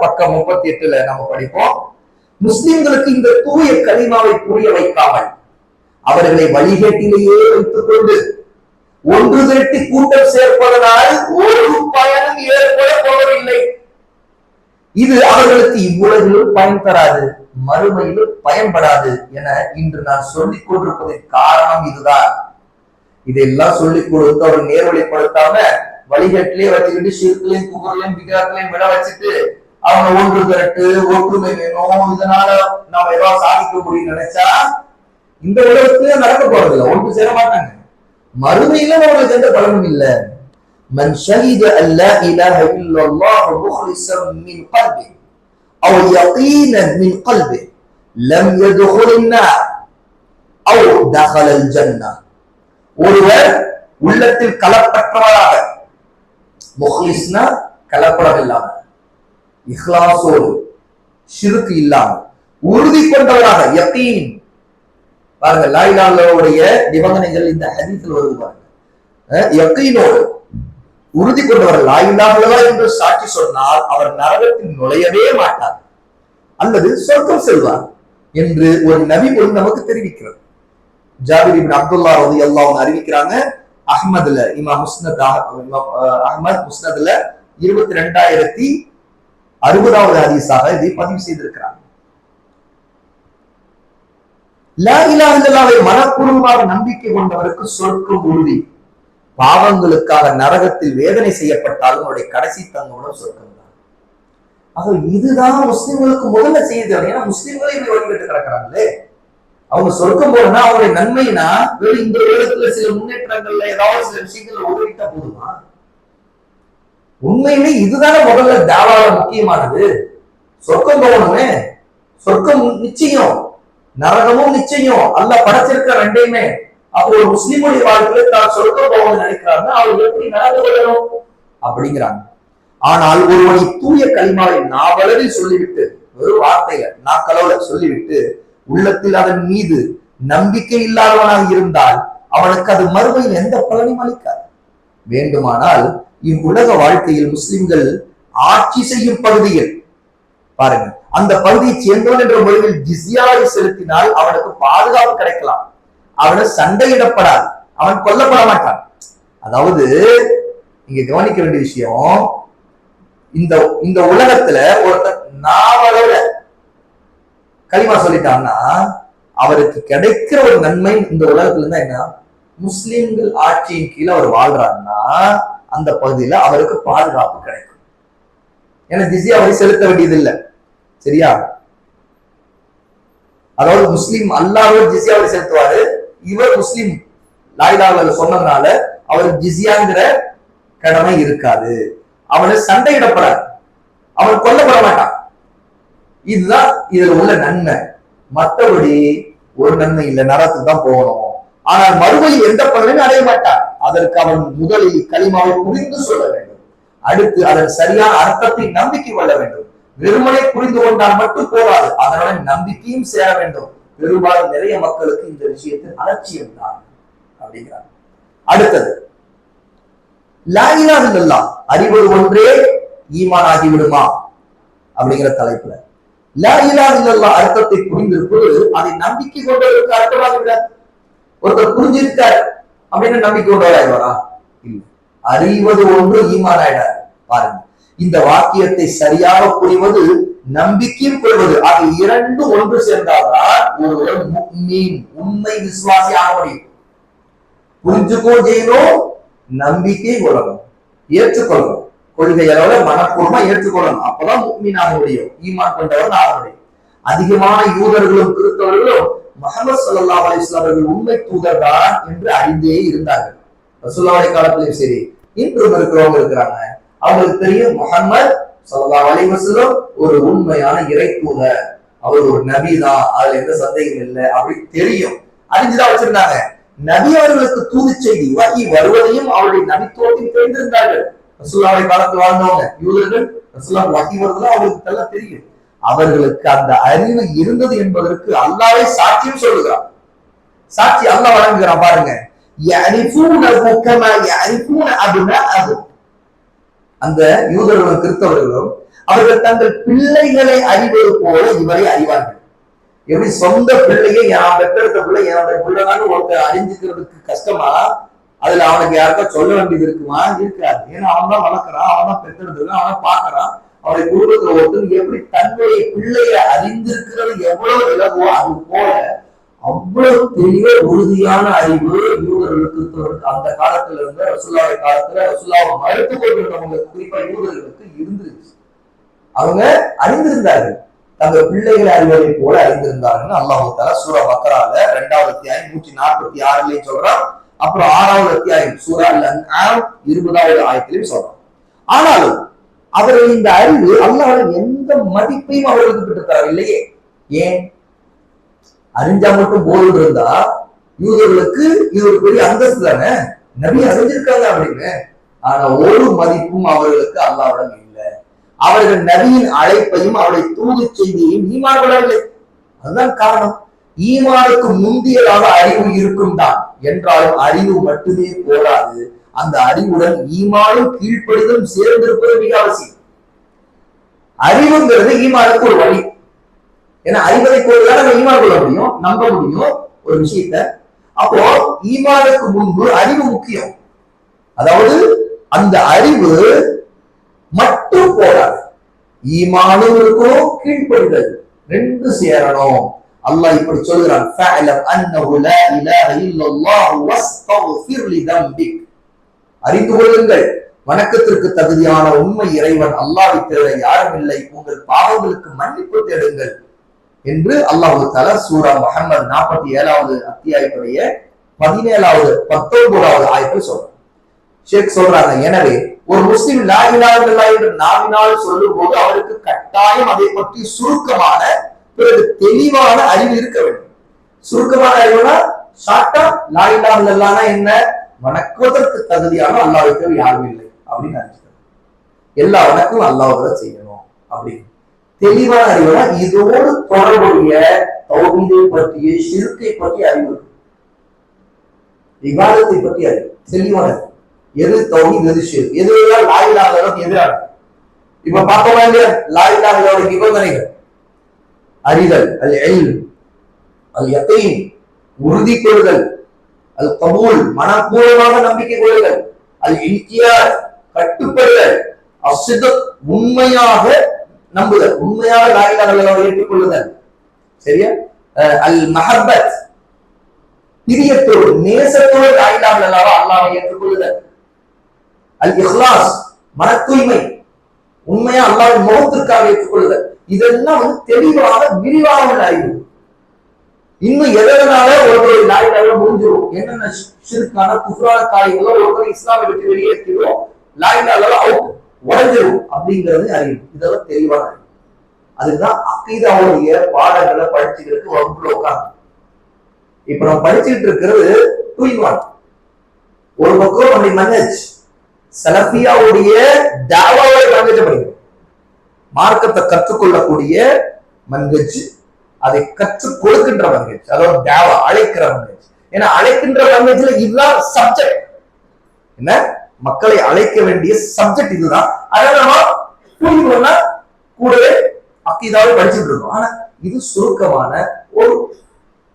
பக்கம் முப்பத்தி எட்டுல நம்ம படிப்போம். முஸ்லிம்களுக்கு இந்த தூய கலிமாவை புரிய வைக்காமல் அவர்களை வழிகேட்டிலேயே வைத்துக் கொண்டு ஒன்று திரட்டி கூட்டம் சேர்ப்பதனால் ஒரு பயனும் ஏற்பட போவதில்லை. இது அவர்களுக்கு இவ்வுலகிலும் பயன் தராது மறுமையிலும் பயன்படாது என இன்று நான் சொல்லிக் கொண்டிருப்பதற்கு காரணம் இதுதான். இதெல்லாம் சொல்லிக் கொடுத்து அவர் நேர்வழிப்படுத்தாம வழிகட்டிலே வச்சுக்கிட்டு சிறுக்களையும் குகர்களையும் விகாரங்களையும் விட வச்சுட்டு அவங்க ஒன்று திரட்டு ஒற்றுமை வேணும் இதனால நாம ஏதாவது சாதிக்க முடியும் நினைச்சா இந்த உலகத்திலே நடக்க போறதில்ல ஒன்று சேர மாட்டாங்க மறுமையில அவங்களுக்கு எந்த பலனும் இல்ல من شهد أن لا إله إلا الله مخلصا من قلبه أو يقينا من قلبه لم يدخل النار أو دخل الجنة ஒருவர் உள்ளத்தில் கலப்பற்றவராக முஹ்லிஸ்னா கலப்படம் இல்லாம இஹ்லாசோடு சிறுக்கு இல்லாமல் உறுதி கொண்டவராக யத்தீன் பாருங்க லாயிலாவுடைய நிபந்தனைகள் இந்த ஹதீஸில் வருது பாருங்க அஹ் உறுதி கொண்டவர் லாயிலாங்களா என்று சாட்சி சொன்னால் அவர் நரகத்தில் நுழையவே மாட்டார். அல்லது சொர்க்கம் செல்வார் என்று ஒரு நபி ஒரு நமக்கு தெரிவிக்கிறது. ஜாபிர் இபின் அப்துல்லா ரதி அல்லாஹ் அறிவிக்கிறாங்க அஹ்மதுல இமா முஸ்னத் அஹ்மத் முஸ்னதுல இருபத்தி ரெண்டாயிரத்தி அறுபதாவது ஹதீஸாக இதை பதிவு செய்திருக்கிறாங்க லா மனப்பூர்வமாக நம்பிக்கை கொண்டவருக்கு சொற்கும் உறுதி. பாவங்களுக்காக நரகத்தில் வேதனை செய்யப்பட்டாலும் அவருடைய கடைசி தங்கோட சொர்க்கம் தான். ஆக இதுதான் முஸ்லிம்களுக்கு முதல்ல செய்து. ஏன்னா முஸ்லிம்களே இப்படி வழிபட்டு கிடக்குறாங்களே. அவங்க சொர்க்கம் போனா அவருடைய நன்மைனா வெறும் இந்த உலகத்துல சில முன்னேற்றங்கள்ல ஏதாவது சில விஷயங்கள்ல உதவிட்டா போதுமா? உண்மையிலே இதுதானே முதல்ல தாவால முக்கியமானது? சொர்க்கம் போகணுமே. சொர்க்கம் நிச்சயம். நரகமும் நிச்சயம். அல்ல படைச்சிருக்க ரெண்டையுமே. அப்போ ஒரு முஸ்லிமுடைய வாழ்க்கையில தான் சொர்க்கம் போகணும்னு நினைக்கிறாருன்னா அவர் எப்படி நடந்து கொள்ளணும்? அப்படிங்கிறாங்க. ஆனால் ஒருவனை தூய களிமாவை நாவளவில் சொல்லிவிட்டு ஒரு வார்த்தையில நாக்களவுல சொல்லிவிட்டு உள்ளத்தில் அதன் மீது நம்பிக்கை இல்லாதவனாக இருந்தால் அவனுக்கு அது மறுமையில் எந்த பலனையும் அளிக்காது. வேண்டுமானால் இவ்வுலக வாழ்க்கையில் முஸ்லிம்கள் ஆட்சி செய்யும் பகுதியில். பாருங்க அந்த பகுதியை சேர்ந்தவன் என்ற முறையில் ஜிசியாவை செலுத்தினால் அவனுக்கு பாதுகாப்பு கிடைக்கலாம். அவனை சண்டையிடப்படாது அவன் கொல்லப்பட மாட்டான். அதாவது இங்க கவனிக்க வேண்டிய விஷயம் இந்த இந்த உலகத்துல ஒருத்தர் நாவலோட களிமா சொல்லிட்டான்னா அவருக்கு கிடைக்கிற ஒரு நன்மை இந்த உலகத்துல இருந்தா என்ன? முஸ்லிம்கள் ஆட்சியின் கீழே அவர் வாழ்றாருன்னா அந்த பகுதியில அவருக்கு பாதுகாப்பு கிடைக்கும். ஏன்னா ஜிசியா வரி செலுத்த வேண்டியது இல்லை சரியா? அதாவது முஸ்லீம் அல்லாதவர் ஜிசியா வரி செலுத்துவாரு. இவர் முஸ்லீம் லாயிலாவில் சொன்னதுனால அவருக்கு ஜிசியாங்கிற கடமை இருக்காது. அவனை சண்டையிடப்படாது. அவன் கொல்லப்பட மாட்டான். இதுதான் இதுல உள்ள நன்மை. மற்றபடி ஒரு நன்மை இல்லை. நரத்துக்கு தான் போகணும். ஆனால் மறுபடியும் எந்த பலனையும் அடைய மாட்டான். அதற்கு அவன் முதலில் களிமாவை புரிந்து சொல்ல வேண்டும். அடுத்து அதன் சரியான அர்த்தத்தை நம்பிக்கை கொள்ள வேண்டும். வெறுமனை புரிந்து கொண்டால் மட்டும் போராது அதனால நம்பிக்கையும் சேர வேண்டும். பெரும்பாலும் நிறைய மக்களுக்கு இந்த விஷயத்தில் அலட்சியம் தான் அப்படிங்கிறார். அடுத்தது லாயிலா இல்லல்லாம் அறிவது ஒன்றே ஈமான் ஆகிவிடுமா அப்படிங்கிற தலைப்புல. லா இலா இல்லல்லா அர்த்தத்தை புரிந்திருப்பது அதை நம்பிக்கை கொண்டதற்கு அர்த்தமாகி விடாது ஒருத்தர் புரிஞ்சிருக்கார் அப்படின்னு நம்பிக்கை கொண்டவராயிடுவாரா அறிவது ஒன்று ஈமான் ஆயிடாரு பாருங்க. இந்த வாக்கியத்தை சரியாக புரிவது நம்பிக்கையும் கொள்வது அது இரண்டு ஒன்று சேர்ந்தால்தான் ஒருவர் உண்மை விசுவாசி ஆக முடியும் புரிஞ்சுக்கோ செய்யணும் நம்பிக்கை கொள்ளணும். ஏற்றுக்கொள்ளணும். கொள்கை அளவுல மனப்பூர்வமா ஏற்றுக்கொள்ளணும். அப்பதான் மீன் ஆக முடியும். ஈமான் கொண்டவன் ஆக முடியும். அதிகமான யூதர்களும் கிறிஸ்தவர்களும் முகமது சல்லா அலிஸ்லாம் அவர்கள் உண்மை தூதர் தான் என்று அறிந்தே இருந்தார்கள். ரசூல்லாவுடைய காலத்திலும் சரி இன்றும் இருக்கிறவங்க இருக்கிறாங்க. அவங்களுக்கு தெரியும் முகமது சல்லா அலிவசலம் ஒரு உண்மையான இறை தூதர். அவர் ஒரு நபி தான் அதுல எந்த சந்தேகம் இல்லை அப்படி தெரியும். அறிஞ்சுதான் வச்சிருந்தாங்க. நபி அவர்களுக்கு தூது செய்தி வகி வருவதையும் அவருடைய நபித்துவத்தில் தெரிந்திருந்தார்கள். ரசூல்லாவுடைய காலத்தில் வாழ்ந்தவங்க யூதர்கள் ரசூல்லா வகி வருவதும் அவங்களுக்கு தெரியும். அவர்களுக்கு அந்த அறிவு இருந்தது என்பதற்கு அல்லாவே சாட்சியும் சொல்லுகிறான். சாட்சி அல்லாஹ் வழங்குகிறான் பாருங்க. அந்த யூதர்களும் கிறிஸ்தவர்களும் அவர்கள் தங்கள் பிள்ளைகளை அறிவது போல இவரை அறிவார்கள். எப்படி சொந்த பிள்ளையை என் பெற்றெடுத்த பிள்ளை என்னுடைய பிள்ளைதான் ஒருத்தர் அறிஞ்சுக்கிறதுக்கு கஷ்டமா? அதுல அவனுக்கு யாருக்கா சொல்ல வேண்டியது இருக்குமா? இருக்காது. ஏன்னா அவன் தான் வளர்க்குறான் அவன் தான் பெற்றெடுத்துருக்கான் அவன் பாக்குறான் அவருடைய குடும்பத்துல ஒருத்தன் எப்படி தன்னுடைய பிள்ளைய அறிந்திருக்கிறது எவ்வளவு இலகுவோ அது போல அவ்வளவு பெரிய உறுதியான அறிவு யூதர்களுக்கு அந்த காலத்துல இருந்த ரசுல்லாவுடைய காலத்துல ரசுல்லாவை மறுத்து கொண்டிருந்தவங்களுக்கு குறிப்பா யூதர்களுக்கு இருந்துருச்சு. அவங்க அறிந்திருந்தார்கள். தங்கள் பிள்ளைகளை அறிவதை போல அறிந்திருந்தார்கள். அல்லாஹு தாலா சூரா பக்கரால இரண்டாவது அத்தியாயம் நூற்றி நாற்பத்தி ஆறுலயும் சொல்றான். அப்புறம் ஆறாவது அத்தியாயம் சூரா அல் இருபதாவது ஆயத்திலையும் சொல்றான். ஆனாலும் அவர்கள் இந்த அறிவு அல்லாஹ் எந்த மதிப்பையும் அவர்களுக்கு பெற்று தரவில்லையே. ஏன்? அறிஞ்சா மட்டும் போதும் இருந்தா யூதர்களுக்கு இது ஒரு பெரிய அந்தஸ்து தானே? நபி அறிஞ்சிருக்காங்க அப்படின்னு? ஆனா ஒரு மதிப்பும் அவர்களுக்கு அல்லாவிடம் இல்லை. அவர்கள் நபியின் அழைப்பையும் அவருடைய தூது செய்தியையும் ஈமான் கொள்ளவில்லை. அதுதான் காரணம். ஈமானுக்கு முந்தியதாக அறிவு இருக்கும் தான் என்றாலும் அறிவு மட்டுமே போராது அந்த அறிவுடன் ஈமானும் கீழ்ப்படிதலும் சேர்ந்திருப்பது மிக அவசியம். அறிவுங்கிறது ஈமானுக்கு ஒரு வழி. ஏன்னா அறிவதை கொண்டுதான் நம்ம ஈமான் கொள்ள முடியும் நம்ப முடியும் ஒரு விஷயத்த. அப்போ ஈமானுக்கு முன்பு அறிவு முக்கியம். அதாவது அந்த அறிவு மட்டும் போடாது ஈமானும் இருக்கணும் கீழ்ப்படுதல் ரெண்டு சேரணும். அல்லாஹ் இப்படி சொல்கிறான் அறிந்து கொள்ளுங்கள். வணக்கத்திற்கு தகுதியான உண்மை இறைவன் அல்லாவை தேட யாரும் இல்லை. உங்கள் பாவங்களுக்கு மன்னிப்பு தேடுங்கள் என்று அல்லாஹு தாலா சூரா முஹம்மது நாற்பத்தி ஏழாவது அத்தியாயத்துடைய பதினேழாவது பத்தொன்பதாவது ஆயத்தில் சொல்றாங்க ஷேக் சொல்றாங்க எனவே ஒரு முஸ்லிம் லா என்று நாவினால் சொல்லும் போது அவருக்கு கட்டாயம் அதை பற்றி சுருக்கமான பிறகு தெளிவான அறிவு இருக்க வேண்டும். சுருக்கமான அறிவுனா ஷார்ட்டா லா என்ன? வணக்குவதற்கு தகுதியான அல்லாஹ்வுக்கு யாரும் இல்லை அப்படின்னு நினைச்சுக்கணும். எல்லா வணக்கம் அல்லாஹ்வை செய்யணும் அப்படின்னு. தெளிவான அறிவுனா இதோடு தொடர்புடைய தௌஹீதை பற்றிய சிறுக்கை பற்றி அறிவு. விவாதத்தை பற்றி அறிவு. தெளிவான எது தௌஹீத் எது சிறு எது எல்லாம் லா எதிரான? இப்ப பார்த்தோமா இல்லையா? லா நிபந்தனைகள். அறிதல் அல் எல் அல் எத்தையும் உறுதி கொள்ளுதல் அது கபூல் மனப்பூர்வமாக நம்பிக்கை கொள்ளுங்கள். அது இன்கியார் கட்டுப்படுதல் அசித உண்மையாக நம்புதல் உண்மையாக லாயிலாக ஏற்றுக்கொள்ளுதல் சரியா? அஹ் அல் மஹபத் பிரியத்தோடு நேசத்தோடு லாயிலாக அல்லாவை ஏற்றுக்கொள்ளுதல் அல் இஹ்லாஸ் மன தூய்மை உண்மையா? அல்லாவின் முகத்திற்காக ஏற்றுக்கொள்ளுதல் இதெல்லாம் வந்து தெளிவாக விரிவாக அறிவு இன்னும் எதனால ஒருவரை லாயிலாக முடிஞ்சிடும் என்னென்ன சிறுக்கான குஃப்ரான காரியங்களோ ஒருவரை இஸ்லாமை விட்டு வெளியேற்றிடும் லாயிலாக அவுட் உடஞ்சிடும் அப்படிங்கிறது அறிவு. இதெல்லாம் தெளிவான அறிவு. அதுதான் அக்கீதாவுடைய பாடங்களை படிச்சுக்கிறதுக்கு வகுப்புல உட்காந்து இப்ப நம்ம படிச்சுட்டு இருக்கிறது டூ ஒரு பக்கம் நம்மை மன்னஜ் சலபியாவுடைய தாவாவை மன்கஜ படிக்கிறோம் மார்க்கத்தை கற்றுக்கொள்ளக்கூடிய மன்கஜ் அதை கற்றுக் கொடுக்கின்ற லாங்குவேஜ் அதாவது தேவா அழைக்கிற லாங்குவேஜ் ஏன்னா அழைக்கின்ற லாங்குவேஜ்ல இதுதான் சப்ஜெக்ட் என்ன? மக்களை அழைக்க வேண்டிய சப்ஜெக்ட் இதுதான். அதை நம்ம புரிஞ்சுக்கணும்னா கூடவே அக்கீதாவை படிச்சுட்டு இருக்கோம். ஆனா இது சுருக்கமான ஒரு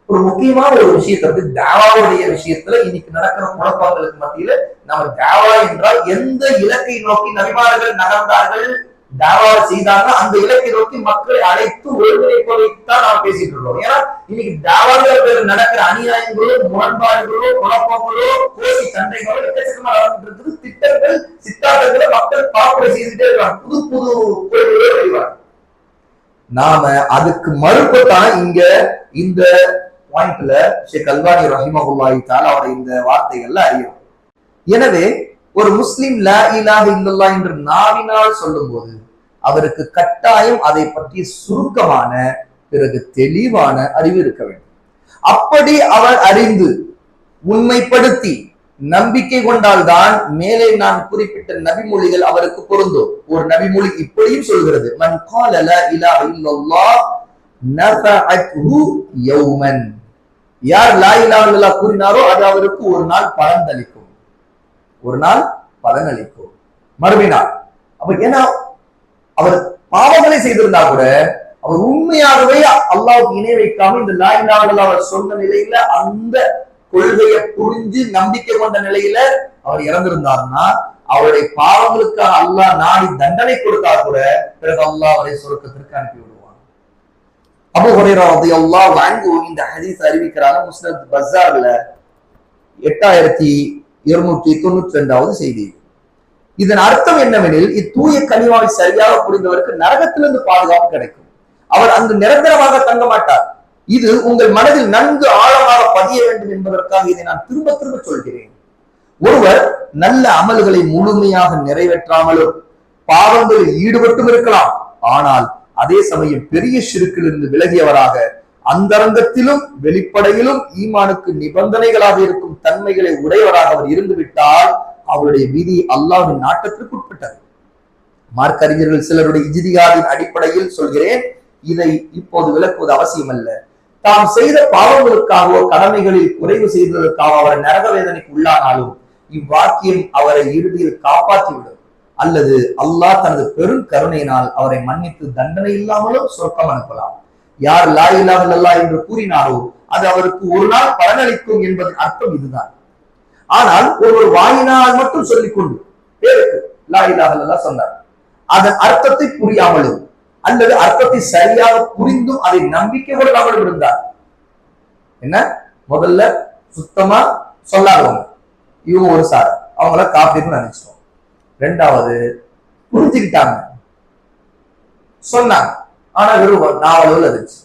ஒரு முக்கியமான ஒரு விஷயத்தை வந்து தேவாவுடைய விஷயத்துல இன்னைக்கு நடக்கிற குழப்பங்களுக்கு மத்தியில நம்ம தேவா என்றால் எந்த இலக்கை நோக்கி நபிமார்கள் நடந்தார்கள் தாவா செய்தாங்க அந்த இலக்கை நோக்கி மக்களை அழைத்து ஒருங்கிணைப்பதைத்தான் நாம் பேசிட்டு இருக்கோம் ஏன்னா இன்னைக்கு தாவாங்கிற பேர் நடக்கிற அநியாயங்களோ முரண்பாடுகளோ குழப்பங்களோ கோசி சண்டைகளோ எக்கச்சக்கமா நடந்துட்டு இருக்குது. திட்டங்கள் சித்தாந்தங்களை மக்கள் பாப்புரை செய்துட்டே இருக்காங்க. புது புது கொள்கைகளோ வருவாங்க நாம அதுக்கு மறுப்பு தான் இங்க இந்த பாயிண்ட்ல ஷேக் அல்வானி ரஹிமகுல்லாஹி தால அவருடைய இந்த வார்த்தைகள்ல அறியும் எனவே ஒரு முஸ்லிம் லா இலாஹ என்று நாவினால் சொல்லும்போது அவருக்கு கட்டாயம் அதை பற்றிய சுருக்கமான பிறகு தெளிவான அறிவு இருக்க வேண்டும். அப்படி அவர் அறிந்து உண்மைப்படுத்தி நம்பிக்கை கொண்டால்தான் மேலே நான் குறிப்பிட்ட நபிமொழிகள் அவருக்கு பொருந்தும். ஒரு நபிமொழி இப்படியும் சொல்கிறது மன் கால லா இலாஹ யார் லா இலாஹ கூறினாரோ அது அவருக்கு ஒரு நாள் பலனளிக்கும் ஒரு நாள் பலனளிக்கும். மறுமை நாள் அப்ப ஏன்னா அவர் பாவங்களை செய்திருந்தா கூட அவர் உண்மையாகவே அல்லாவுக்கு இணை வைக்காம இந்த லாயிலாவில் அவர் சொன்ன நிலையில அந்த கொள்கையை புரிஞ்சு நம்பிக்கை கொண்ட நிலையில அவர் இறந்திருந்தாருன்னா அவருடைய பாவங்களுக்காக அல்லாஹ் நாடி தண்டனை கொடுத்தா கூட பிறகு அல்லாஹ் அவரை சொர்க்கத்திற்கு அனுப்பி விடுவான். அபு வந்து ரலியல்லாஹு அன்ஹு இந்த ஹதீஸ் அறிவிக்கிறாங்க முஸ்லிம் பஸார்ல எட்டாயிரத்தி இருநூற்றி தொண்ணூற்றி ரெண்டாவது செய்தி. இதன் அர்த்தம் என்னவெனில் இத்தூய கனிவாவை சரியாக புரிந்தவருக்கு நரகத்திலிருந்து பாதுகாப்பு கிடைக்கும். அவர் அங்கு நிரந்தரமாக தங்க மாட்டார். இது உங்கள் மனதில் நன்கு ஆழமாக பதிய வேண்டும் என்பதற்காக இதை நான் திரும்ப திரும்ப சொல்கிறேன். ஒருவர் நல்ல அமல்களை முழுமையாக நிறைவேற்றாமலும் பாவங்களில் ஈடுபட்டும் இருக்கலாம். ஆனால் அதே சமயம் பெரிய சிறுக்கிலிருந்து விலகியவராக அந்தரங்கத்திலும் வெளிப்படையிலும் ஈமானுக்கு நிபந்தனைகளாக இருக்கும் தன்மைகளை உடையவராக அவர் இருந்துவிட்டால் அவருடைய விதி அல்லாவின் நாட்டத்திற்கு உட்பட்டது. மார்க் அறிஞர்கள் சிலருடைய இஜிதியாவின் அடிப்படையில் சொல்கிறேன் இதை இப்போது விளக்குவது அவசியம் அல்ல தாம் செய்த பாவங்களுக்காகவோ கடமைகளில் குறைவு செய்ததற்காக அவர் நரக வேதனைக்கு உள்ளானாலும் இவ்வாக்கியம் அவரை இறுதியில் காப்பாற்றிவிடும். அல்லது அல்லாஹ் தனது பெரும் கருணையினால் அவரை மன்னித்து தண்டனை இல்லாமலும் சொர்க்கம் அனுப்பலாம். யார் லா நல்லா என்று கூறினாரோ அது அவருக்கு ஒரு நாள் பலனளிக்கும் என்பதன் அர்த்தம் இதுதான். ஆனால் ஒருவர் வாயினால் மட்டும் சொல்லிக்கொண்டு பேருக்கு லா நல்லா சொன்னார். அதன் அர்த்தத்தை புரியாமலும் அல்லது அர்த்தத்தை சரியாக புரிந்தும் அதை நம்பிக்கை கொள்ளாமலும் இருந்தார். என்ன? முதல்ல சுத்தமா சொல்லாதவங்க இவங்க ஒரு சார் அவங்கள காப்பீர்னு நினைச்சிட்டோம். ரெண்டாவது புரிஞ்சுக்கிட்டாங்க. சொன்னாங்க. ஆனா வெறும் நாவலவில் இருந்துச்சு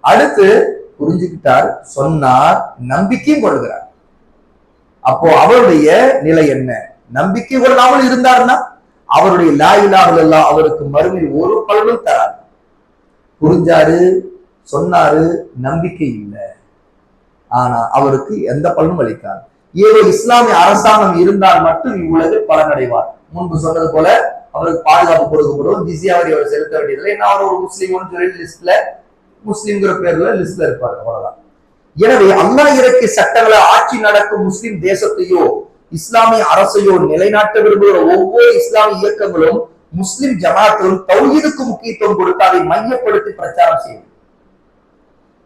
அடுத்து புரிஞ்சுக்கிட்டார் சொன்னார் நம்பிக்கையும் கொள்கிறார். அப்போ அவருடைய நிலை என்ன? நம்பிக்கை கொள்ளாமல் இருந்தார்னா அவருடைய லாயிலாவில் எல்லாம் அவருக்கு மறுமையில் ஒரு பலனும் தராது. புரிஞ்சாரு சொன்னாரு நம்பிக்கை இல்லை. ஆனா அவருக்கு எந்த பலனும் அளிக்காது. ஏதோ இஸ்லாமிய அரசாங்கம் இருந்தால் மட்டும் இவ்வுலகில் பலனடைவார். முன்பு சொன்னது போல அவருக்கு பாதுகாப்பு கொடுக்கப்படும். ஜிசியா வரி அவர் செலுத்த வேண்டியதில்லை. ஏன்னா அவர் ஒரு முஸ்லீம்னு சொல்லி லிஸ்ட்ல முஸ்லீம்ங்கிற பேர்ல லிஸ்ட்ல இருப்பாரு. அவ்வளவுதான். எனவே அல்லாஹ் இறக்கிய சட்டங்களை ஆட்சி நடக்கும் முஸ்லிம் தேசத்தையோ இஸ்லாமிய அரசையோ நிலைநாட்ட விரும்புகிற ஒவ்வொரு இஸ்லாமிய இயக்கங்களும் முஸ்லிம் ஜமாத்தும் தௌஹீதுக்கு முக்கியத்துவம் கொடுத்து அதை மையப்படுத்தி பிரச்சாரம் செய்யும்.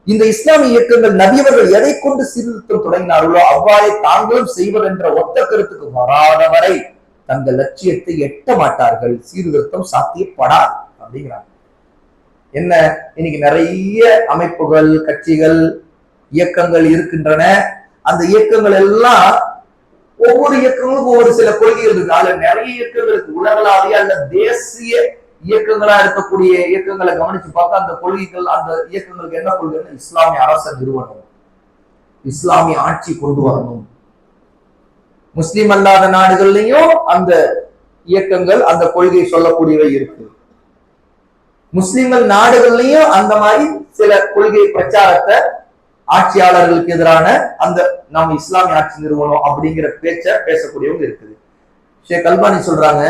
இந்த இஸ்லாமிய இயக்கங்கள் நபியவர்கள் எதை கொண்டு சீர்திருத்தம் தொடங்கினார்களோ அவ்வாறே தாங்களும் செய்வதென்ற ஒத்த கருத்துக்கு வராத வரை தங்கள் லட்சியத்தை எட்ட மாட்டார்கள் சீர்திருத்தம் சாத்தியப்படாது அப்படிங்கிறாங்க. என்ன? இன்னைக்கு நிறைய அமைப்புகள் கட்சிகள் இயக்கங்கள் இருக்கின்றன. அந்த இயக்கங்கள் எல்லாம் ஒவ்வொரு இயக்கங்களுக்கும் ஒவ்வொரு சில கொள்கைகள் இருக்கு அதுல நிறைய இயக்கங்களுக்கு உலகளாவிய அல்ல தேசிய இயக்கங்களா இருக்கக்கூடிய இயக்கங்களை கவனிச்சு பார்த்தா அந்த கொள்கைகள் அந்த இயக்கங்களுக்கு என்ன கொள்கைன்னா இஸ்லாமிய அரச நிறுவனம் இஸ்லாமிய ஆட்சி கொண்டு வரணும். முஸ்லீம் அல்லாத நாடுகள்லையும் அந்த இயக்கங்கள் அந்த கொள்கை சொல்லக்கூடியவை இருக்கு. முஸ்லிம்கள் நாடுகள்லையும் அந்த மாதிரி சில கொள்கை பிரச்சாரத்தை ஆட்சியாளர்களுக்கு எதிரான அந்த நம்ம இஸ்லாமிய ஆட்சி நிறுவனம் அப்படிங்கிற பேச்ச பேசக்கூடியவங்க இருக்குது. ஷேக் அல்பானி சொல்றாங்க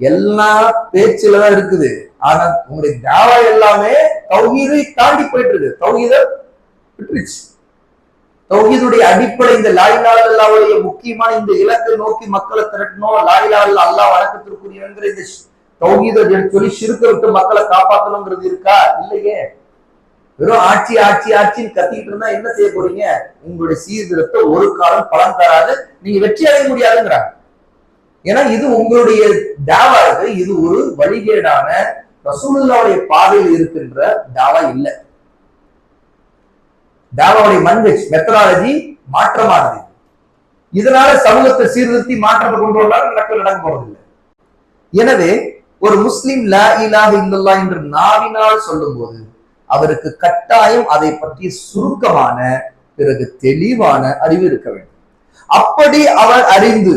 எல்லா பேச்சுல தான் இருக்குது. ஆனா உங்களுடைய தாவா எல்லாமே தௌஹீதை தாண்டி போயிட்டு இருக்கு. தௌஹீத விட்டுருச்சு. தௌஹீதுடைய அடிப்படை இந்த லாயிலால் அல்லாவுடைய முக்கியமான இந்த இலக்கை நோக்கி மக்களை திரட்டணும். லாயிலால் அல்லா வணக்கத்திற்குரியவங்கிற இந்த தௌஹீதை சொல்லி சிறுக்க விட்டு மக்களை காப்பாற்றணுங்கிறது இருக்கா? இல்லையே. வெறும் ஆட்சி ஆட்சி ஆட்சின்னு கத்திக்கிட்டு இருந்தா என்ன செய்ய போறீங்க? உங்களுடைய சீர்திருத்தம் ஒரு காலம் பலன் தராது. நீங்க வெற்றி அடைய முடியாதுங்கிறாங்க. ஏன்னா இது உங்களுடைய தாவா இது ஒரு வழிகேடான ரசூலுல்லாவுடைய பாதையில் இருக்கின்ற தாவா இல்ல. தாவாவுடைய மன்வெஜ் மெத்தடாலஜி மாற்றமானது. இதனால சமூகத்தை சீர்திருத்தி மாற்றத்தை கொண்டு வந்தால் நடக்க நடக்க போறதில்லை. எனவே ஒரு முஸ்லிம் லா இலாக இல்லல்லா என்று நாவினால் சொல்லும் போது அவருக்கு கட்டாயம் அதை பற்றிய சுருக்கமான பிறகு தெளிவான அறிவு இருக்க வேண்டும். அப்படி அவர் அறிந்து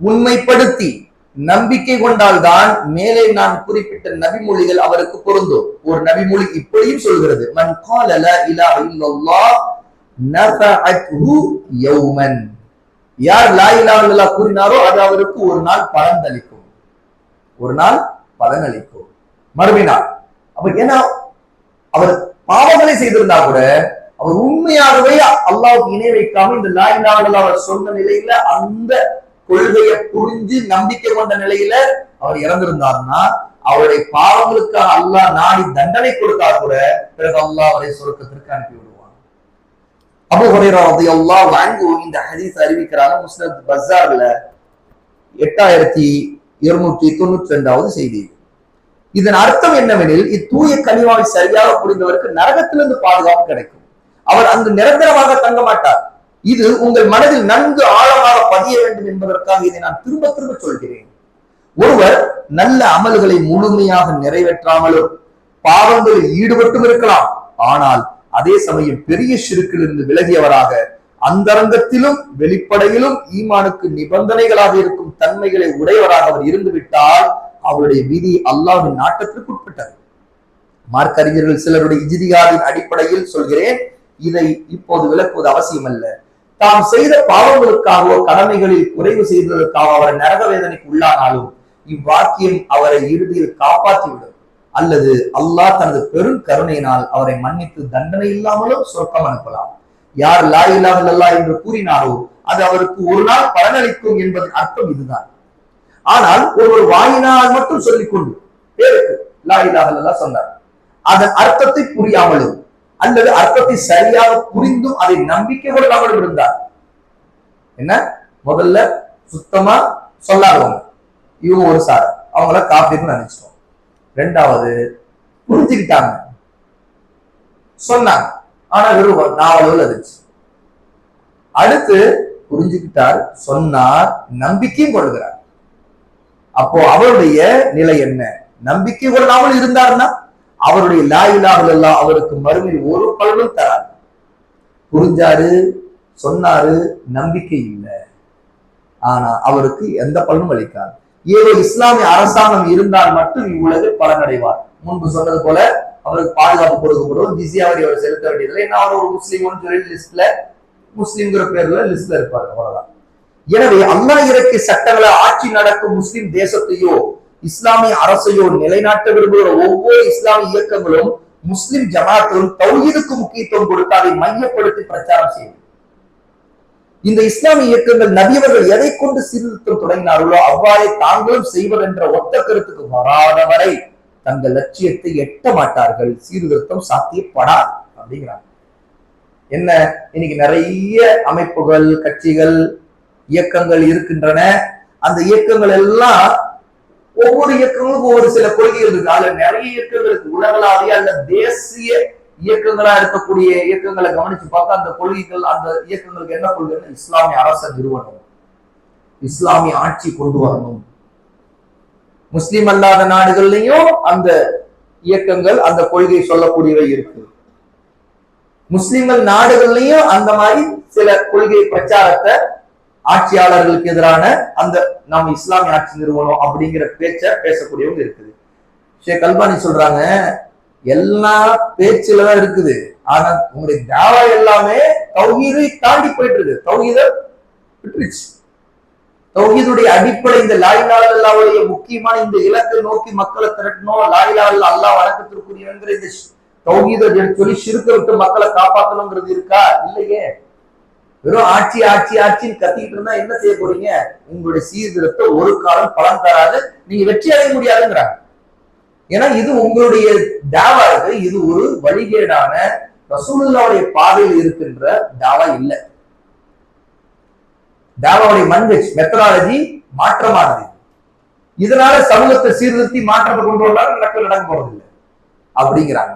உண்மைப்படுத்தி நம்பிக்கை கொண்டால்தான் மேலே நான் குறிப்பிட்ட நபிமொழிகள் அவருக்கு பொருந்தும். ஒரு நபிமொழி இப்படியும் சொல்கிறது. மன் கால லா இல்லல்லாஹ் நஃபஅத்ஹு யௌமன். யார் லா இலாஹ கூறினாரோ அது அவருக்கு ஒரு நாள் பலன் அளிக்கும். ஒரு நாள் பலன் அளிக்கும். மறுபினாள் அப்ப ஏன்னா அவர் பாவங்களை செய்திருந்தா கூட அவர் உண்மையாகவே அல்லாவுக்கு இணை வைக்காம இந்த லா அவர் சொன்ன நிலையில அந்த கொள்கையை புரிஞ்சு நம்பிக்கை கொண்ட நிலையில அவர் இறந்திருந்தாருன்னா அவருடைய பாவங்களுக்காக அல்லாஹ் நாடி தண்டனை கொடுத்தா கூட பிறகு அல்லாஹ் அவரை சொர்க்கத்திற்கு அனுப்பி விடுவான். அபு ஹுரைரா ரலியல்லாஹு வாங்கி இந்த ஹதீஸ் அறிவிக்கிறாங்க முஸ்லத் பஸார்ல எட்டாயிரத்தி இருநூற்றி தொண்ணூற்றி ரெண்டாவது செய்தி. இதன் அர்த்தம் என்னவெனில் இத்தூய கனிமாவை சரியாக புரிந்தவருக்கு நரகத்திலிருந்து பாதுகாப்பு கிடைக்கும். அவர் அங்கு நிரந்தரமாக தங்க மாட்டார். இது உங்கள் மனதில் நன்கு ஆழமாக பதிய வேண்டும் என்பதற்காக இதை நான் திரும்ப திரும்ப சொல்கிறேன். ஒருவர் நல்ல அமல்களை முழுமையாக நிறைவேற்றாமலும் பாவங்களில் ஈடுபட்டும் இருக்கலாம். ஆனால் அதே சமயம் பெரிய சிறுக்கிலிருந்து விலகியவராக அந்தரங்கத்திலும் வெளிப்படையிலும் ஈமானுக்கு நிபந்தனைகளாக இருக்கும் தன்மைகளை உடையவராக அவர் இருந்துவிட்டால் அவருடைய விதி அல்லாவின் நாட்டத்திற்கு உட்பட்டது. மார்க் அறிஞர்கள் சிலருடைய இஜிதிகாரின் அடிப்படையில் சொல்கிறேன். இதை இப்போது விளக்குவது அவசியம் அல்ல தாம் செய்த பாவங்களுக்காகவோ கடமைகளில் குறைவு செய்ததற்காக அவர் நரக வேதனைக்கு உள்ளானாலும் இவ்வாக்கியம் அவரை இறுதியில் காப்பாற்றிவிடும். அல்லது அல்லாஹ் தனது பெரும் கருணையினால் அவரை மன்னித்து தண்டனை இல்லாமலும் சொர்க்கம் அனுப்பலாம். யார் லா இல்லாஹ் என்று கூறினாரோ அது அவருக்கு ஒரு நாள் பலனளிக்கும் என்பதன் அர்த்தம் இதுதான். ஆனால் ஒருவர் வாயினால் மட்டும் சொல்லிக்கொண்டு பேருக்கு லா இல்லாஹ் சொன்னார். அதன் அர்த்தத்தை புரியாமலும் அல்லது அர்த்தத்தை சரியாக புரிந்தும் அதை நம்பிக்கை கொள்ளாமல் இருந்தார் என்ன? முதல்ல சுத்தமா சொல்லாதவங்க. இவங்க ஒரு சார். அவங்கள காப்பீர்னு நினைச்சிட்டோம். ரெண்டாவது புரிஞ்சுக்கிட்டாங்க. சொன்னாங்க. ஆனா வெறும் நாவலவில் இருந்துச்சு. அடுத்து புரிஞ்சுக்கிட்டார் சொன்னார் நம்பிக்கையும் கொள்கிறார் அப்போ அவருடைய நிலை என்ன? நம்பிக்கை கொள்ளாமல் இருந்தார்னா அவருடைய லாயிலாவில் எல்லாம் அவருக்கு மறுமையில் ஒரு பலனும் தராது. புரிஞ்சாரு சொன்னாரு நம்பிக்கை இல்லை. ஆனா அவருக்கு எந்த பலனும் அளிக்காது. ஏதோ இஸ்லாமிய அரசாங்கம் இருந்தால் மட்டும் இவ்வுலகில் பலனடைவார். முன்பு சொன்னது போல அவருக்கு பாதுகாப்பு கொடுக்கப்படும் ஜிசியா வரி அவர் செலுத்த வேண்டியதில்லை. ஏன்னா அவர் ஒரு முஸ்லீம்னு சொல்லி லிஸ்ட்ல முஸ்லீம்ங்கிற பேர்ல லிஸ்ட்ல இருப்பாரு. அவ்வளவுதான். எனவே அல்லாஹ் இறக்கிய சட்டங்களை ஆட்சி நடக்கும் முஸ்லிம் தேசத்தையோ இஸ்லாமிய அரசையோ நிலைநாட்ட விரும்புகிற ஒவ்வொரு இஸ்லாமிய இயக்கங்களும் முஸ்லிம் ஜமாத்தும் தௌஹீதுக்கு முக்கியத்துவம் கொடுத்து அதை மையப்படுத்தி பிரச்சாரம் செய்யும். இந்த இஸ்லாமிய இயக்கங்கள் நபியவர்கள் எதை கொண்டு சீர்திருத்தம் தொடங்கினார்களோ அவ்வாறே தாங்களும் செய்வதென்ற ஒத்த கருத்துக்கு வராத வரை தங்கள் லட்சியத்தை எட்ட மாட்டார்கள். சீர்திருத்தம் சாத்தியப்படாது அப்படிங்கிறாங்க. என்ன? இன்னைக்கு நிறைய அமைப்புகள் கட்சிகள் இயக்கங்கள் இருக்கின்றன. அந்த இயக்கங்கள் எல்லாம் ஒவ்வொரு இயக்கங்களுக்கும் ஒவ்வொரு சில கொள்கைகள் இருக்கு. அதுல நிறைய இயக்கங்களுக்கு உலகளாவிய அல்ல தேசிய இயக்கங்களா இருக்கக்கூடிய இயக்கங்களை கவனிச்சு பார்த்தா அந்த கொள்கைகள் அந்த இயக்கங்களுக்கு என்ன கொள்கைன்னா இஸ்லாமிய அரச நிறுவனம் இஸ்லாமிய ஆட்சி கொண்டு வரணும். முஸ்லிம் அல்லாத நாடுகள்லயும் அந்த இயக்கங்கள் அந்த கொள்கை சொல்லக்கூடியவை இருக்கு. முஸ்லிம்கள் நாடுகள்லயும் அந்த மாதிரி சில கொள்கை பிரச்சாரத்தை ஆட்சியாளர்களுக்கு எதிரான அந்த நாம் இஸ்லாமிய ஆட்சி நிறுவனம் அப்படிங்கிற பேச்ச பேசக்கூடியவங்க இருக்குது. ஷேக் அல்பானி சொல்றாங்க எல்லா பேச்சுல தான் இருக்குது. ஆனா உங்களுடைய தேவா எல்லாமே தௌஹீதை தாண்டி போயிட்டு இருக்கு தௌஹீத விட்டுருச்சு. தௌஹீதுடைய அடிப்படை இந்த லாயிலால் அல்லாவுடைய முக்கியமான இந்த இலக்கை நோக்கி மக்களை திரட்டணும். லாயிலால் அல்லாஹ் வணக்கத்திற்குரியவங்கிற இந்த தௌஹீத சொல்லி சிறுக்க விட்டு மக்களை காப்பாற்றணுங்கிறது இருக்கா? இல்லையே. வெறும் ஆட்சி ஆட்சி ஆட்சின்னு கத்திக்கிட்டு இருந்தா என்ன செய்ய போறீங்க? உங்களுடைய சீர்திருத்தம் ஒரு காலம் பலன் தராது. நீங்க வெற்றி அடைய முடியாதுங்கிறாங்க. ஏன்னா இது உங்களுடைய தாவா இருக்கு இது ஒரு வழிகேடான ரசூலுல்லாவுடைய பாதையில் இருக்கின்ற தாவா இல்லை. தாவாவுடைய மன்வெச் மெத்தடாலஜி மாற்றமானது. இதனால சமூகத்தை சீர்திருத்தி மாற்றத்தை கொண்டு வந்தாலும் நடக்க நடக்க போறதில்லை. அப்படிங்கிறாங்க.